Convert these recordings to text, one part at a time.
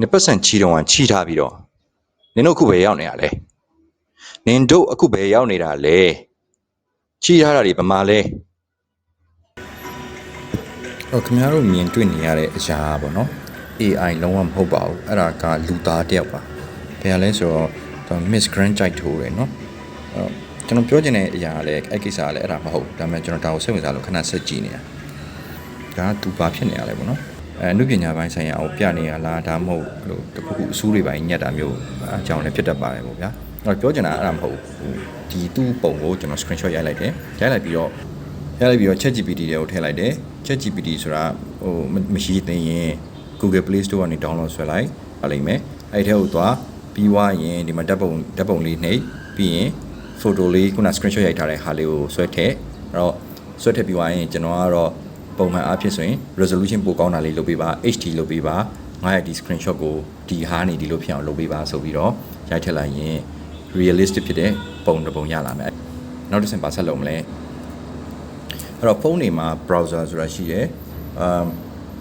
နင်ပတ်စံချီတော့ချီထားပြီးတော့နင်တို့အခုပဲရောက်နေရလဲနင်တို့အခုပဲရောက်နေတာလဲချီထားတာတွေဗမာလဲဟောခင်ဗျားတို့မြင်တွေ့နေရတဲ့အရာပေါ့နော် AI လုံးဝမဟုတ်ပါဘူးအဲ့ဒါကလူသားတစ်ယောက်ပါဘယ်ဟာလဲဆိုတော့သူ Miss Grand ကြိုက်ထိုးတယ်နော်အဲ့တော့ကျွန်တော်ပြောချင်တဲ့အရာကလည်းအဲ့ကိစ္စကလည်းအဲ့ဒါမဟုတ်ဘူးဒါပေမဲ့ကျွန်တော်ဒါကိုစိတ်ဝင်စားလို့ခဏဆက်ကြည့်နေတာဒါကသူဘာဖြစ်နေရလဲပေါ့နော် အဲအနုပညာပိုင်းဆိုင်ရာကိုပြနေရလားဒါမှမဟုတ်ဟိုတခုခုအစူးတွေပိုင်းညက်တာမျိုးအကြောင်းလည်းဖြစ်တတ်ပါတယ်ပေါ့ဗျာအဲ့တော့ပြောချင်တာအဲ့ဒါမဟုတ်ဘူးဒီသူ့ပုံကိုကျွန်တော် screenshot ရိုက်လိုက်တယ်ရိုက်လိုက်ပြီးတော့ရိုက်လိုက်ပြီးတော့ ChatGPT တွေကိုထည့်လိုက်တယ် ChatGPT ဆိုတာဟိုမရှိသိရင် Google Play Store ကနေ download ဆွဲလိုက်ပါလိမ့်မယ်အဲ့ထဲကိုသွားပြီးွားရင်ဒီမှာဓာတ်ပုံဓာတ်ပုံလေးနှိပ်ပြီးရင် photo လေးခုန screenshot ရိုက်ထားတဲ့ဟာလေးကိုဆွဲထည့်အဲ့တော့ဆွဲထည့်ပြီးွားရင်ကျွန်တော်ကတော့ ပုံမှန်အားဖြင့်ဆိုရင် resolution ပိုကောင်းတာလေးလုပ်ပေးပါ HD လုပ်ပေးပါငါရဲ့ဒီ screenshot ကိုဒီဟာနေဒီလိုဖြစ်အောင်လုပ်ပေးပါဆိုပြီးတော့ရိုက်ထည့်လိုက်ရင် realistic ဖြစ်တဲ့ပုံတစ်ပုံရလာမယ်နောက်တစ်ဆင့်ပါဆက်လုပ်မလဲအဲ့တော့ဖုန်းတွေမှာ browser ဆိုတာရှိတယ်အမ်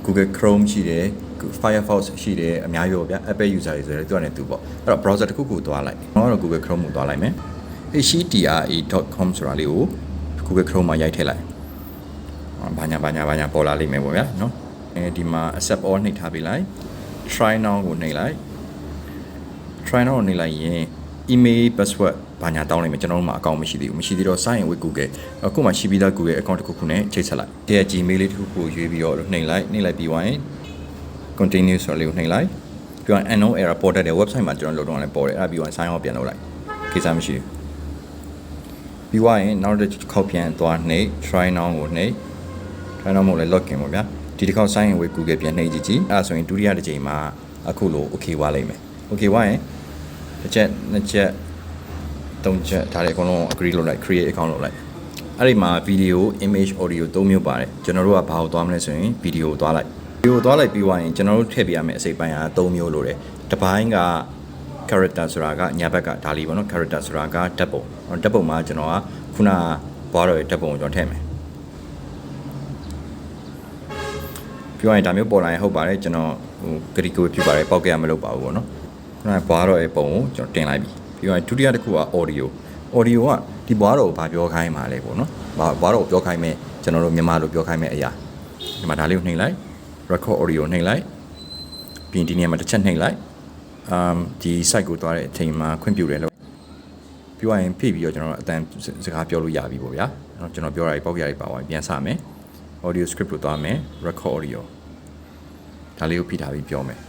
Google Chrome ရှိတယ် Firefox ရှိတယ်အများကြီးပေါ့ဗျာ Apple user တွေဆိုရင်သူကလည်းသူပေါ့အဲ့တော့ browser တစ်ခုခုသွားလိုက်ကျွန်တော်ကတော့ Google Chrome ကိုသွားလိုက်မယ် htra.com ဆိုတာလေးကို Google Chrome မှာရိုက်ထည့်လိုက် ဘာညာဘာညာဘာညာပေါ်လာလိမ့်မယ်ပေါ့ဗျာနော်အဲဒီမှာ accept all နှိပ်ထားပေးလိုက် try now ကိုနှိပ်လိုက် try now ကိုနှိပ်လိုက်ရင် email password ဘာညာတောင်းလိုက်မယ်ကျွန်တော်တို့မှာအကောင့်မရှိသေးဘူးမရှိသေးတော့ sign in with Google အခုမှရှိပြီးသား Google account တစ်ခုခုနဲ့ချိတ်ဆက်လိုက်ဒီက Gmail လေးတစ်ခုခုရွေးပြီးတော့နှိပ်လိုက်နှိပ်လိုက်ပြီးသွားရင် continue ဆိုလေးကိုနှိပ်လိုက်ပြီးတော့ unknown error ပေါ်တတ်တဲ့ website မှာကျွန်တော်လုပ်တော့လည်းပေါ်တယ်အဲ့ဒါပြီးသွားရင် sign out ပြန်လုပ်လိုက်ကိစ္စမရှိဘူးပြီးသွားရင်နောက်တစ်ခေါက်ပြန်သွားနှိပ် try now ကိုနှိပ် try now မဟုတ်လဲ login ပေါ့ဗျာဒီတစ်ခေါက် sign in with Google ပြန်နှိပ်ကြည့်ကြည့်အဲ့ဒါဆိုရင်ဒုတိယတစ်ချိန်မှာအခုလို okay ဝါလိမ့်မယ် okay ဝါရင်တစ်ချက်နှစ်ချက်သုံးချက်ဒါတွေအကုန်လုံး agree လုပ်လိုက် create account လုပ်လိုက်အဲ့ဒီမှာ video image audio သုံးမျိုးပါတယ်ကျွန်တော်တို့ကဘာကိုသွားမလဲဆိုရင် video ကိုသွားလိုက် video ကိုသွားလိုက်ပြီးသွားရင်ကျွန်တော်တို့ထည့်ပြရမယ့်အစိပ်ပိုင်းက၃မျိုးလိုတယ်တစ်ပိုင်းက character ဆိုတာကညာဘက်ကဒါလေးပေါ့နော် character ဆိုတာကဓာတ်ပုံဓာတ်ပုံမှာကျွန်တော်ကခုနဘွားတော်ရဲ့ဓာတ်ပုံကိုကျွန်တော်ထည့်မယ် ပြောရင်ဒါမျိုးပေါ်လာရင်ဟုတ်ပါတယ်ကျွန်တော်ဟိုဂရီကိုဖြစ်ပါတယ်ပောက်ကြရမလုပ်ပါဘူးပေါ့နော်ခုနဘွားတော်ရဲ့ပုံကိုကျွန်တော်တင်လိုက်ပြီပြီးရင်ဒုတိယတစ်ခုက audio audio ကဒီဘွားတော်ကိုဘာပြောခိုင်းမှာလဲပေါ့နော်ဘာဘွားတော်ကိုပြောခိုင်းမဲ့ကျွန်တော်တို့မြန်မာလိုပြောခိုင်းမဲ့အရာဒီမှာဒါလေးကိုနှိပ်လိုက် record audio နှိပ်လိုက်ပြီးရင်ဒီနေရာမှာတစ်ချက်နှိပ်လိုက် um ဒီ site ကိုသွားတဲ့အချိန်မှာခွင့်ပြုတယ်လို့ပြောရရင်ဖိပြီးတော့ကျွန်တော်တို့အတန်စကားပြောလို့ရပြီပေါ့ဗျာအဲ့တော့ကျွန်တော်ပြောတာတွေပေါက်ရတွေပါသွားပြန်စမယ် audio script ကိုသွားမယ် record audio ဒါလေးကိုဖိထားပြီးပြောမယ်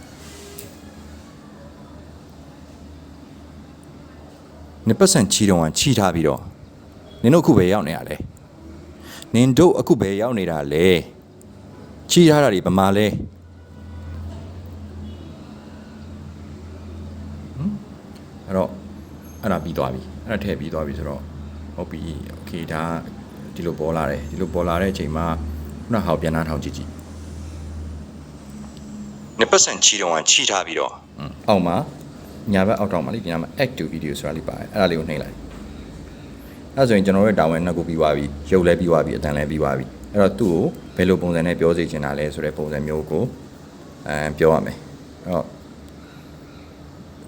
နင်ပတ်စံချီတော့ချီထားပြီးတော့နင်တို့အခုပဲရောက်နေရလဲနင်တို့အခုပဲရောက်နေတာလဲချီထားတာတွေဗမာလဲအဲ့တော့အဲ့ဒါပြီးသွားပြီအဲ့ဒါထည့်ပြီးသွားပြီဆိုတော့ဟုတ်ပြီโอเคဒါဒီလိုပေါ်လာတယ်ဒီလိုပေါ်လာတဲ့အချိန်မှာ ခုနဟောက်ပြန်နှားထောင်ကြည့်ကြည့်နပတ်စံချီတော့ချီထားပြီးတော့အောက်မှာညာဘက်အောက်တောင်မှာလေဒီနားမှာ active video ဆိုတာလေးပါတယ်အဲ့ဒါလေးကိုနှိပ်လိုက်အဲ့ဒါဆိုရင်ကျွန်တော်တို့တာဝန်နှစ်ခုပြီးသွားပြီရုပ်လည်းပြီးသွားပြီအတန်လည်းပြီးသွားပြီအဲ့တော့သူ့ကိုဘယ်လိုပုံစံနဲ့ပြောစေချင်တာလဲဆိုတဲ့ပုံစံမျိုးကိုအဲပြောရမယ်အဲ့တော့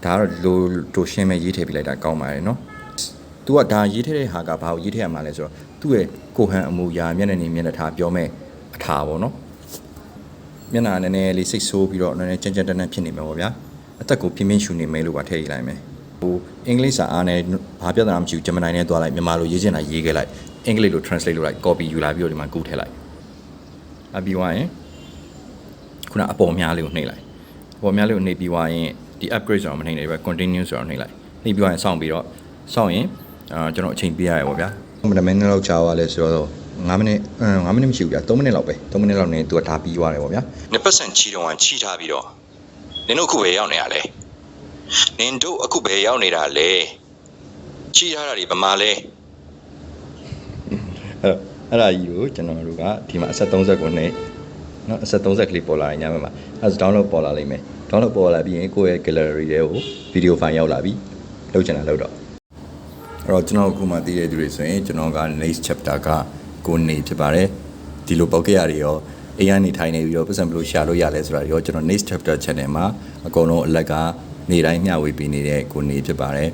ဒါကတော့လိုတိုရှင်းမဲ့ရေးထည့်ပြလိုက်တာကောင်းပါတယ်နော်။ तू ကဒါရေးထည့်တဲ့ဟာကဘာကိုရေးထည့်ရမှာလဲဆိုတော့သူ့ရဲ့ကိုဟန်အမူအရာမျက်နှာနေမျက်နှာထားပြောမဲ့ အထာပေါ့နော်။မျက်နှာနည်းနည်းလေးစိတ်ဆိုးပြီးတော့နည်းနည်းကြမ်းကြမ်းတမ်းတမ်းဖြစ်နေမှာပေါ့ဗျာ။အသက်ကိုပြင်းပြင်းရှူနေမယ်လို့ပါထည့်ရလိုက်မယ်။ဟိုအင်္ဂလိပ်စာအားနဲ့ဘာပြဿနာမရှိဘူးဂျမနိုင်နဲ့သွားလိုက်မြန်မာလိုရေးချင်တာရေးခဲ့လိုက်အင်္ဂလိပ်လို translate လုပ်လိုက် copy ယူလာပြီးတော့ဒီမှာကူးထည့်လိုက်။အပြီးသွားရင်ခုနအပေါ်များလေးကိုနှိပ်လိုက်။အပေါ်များလေးကိုနှိပ်ပြီးသွားရင်ဒီ upgrade ဆိုတော့မနှိပ်နိုင်ဘူး continue ဆိုတော့နှိပ်လိုက်နှိပ်ပြီးသွားရင်စောင့်ပြီးတော့စောင့်ရင်အာကျွန်တော်အချိန်ပေးရရပါဗျာမနမင်းလောက်ကြာသွားလဲဆိုတော့ 9မိနစ်9မိနစ်မရှိဘူးဗျာ3မိနစ်လောက်ပဲ3မိနစ်လောက်နေသူကဒါပြီးသွားတယ်ပေါ့ဗျာနှစ်ပတ်စံချီတော့ချီထားပြီးတော့နင်တို့အခုပဲရောက်နေရလဲနင်တို့အခုပဲရောက်နေတာလဲချီထားတာတွေဗမာလဲအဲ့အဲ့ဒါကြီးကိုကျွန်တော်တို့ကဒီမှာအဆက်30ကိုနှိပ်နော်အဆက်30ကလေးပေါ်လာရင်ညမှာအဲဒါ download ပေါ်လာလိမ့်မယ် download ပေါ်လာပြီးရင်ကိုယ့်ရဲ့ gallery တွေကို video file ရောက်လာပြီလောက်ချင်တာလောက်တော့အဲ့တော့ကျွန်တော်အခုမှသိတဲ့သူတွေဆိုရင်ကျွန်တော်က next chapter က ကိုနေဖြစ်ပါတယ်ဒီလိုပေါက်ခဲ့ရတွေရော AI နေထိုင်နေပြီးတော့ပတ်စံဘယ်လိုရှာလို့ရလဲဆိုတာရောကျွန်တော် next chapter channel မှာအကုန်လုံးအလက်က နေတိုင်းမျှဝေပေးနေတဲ့ကိုနေဖြစ်ပါတယ်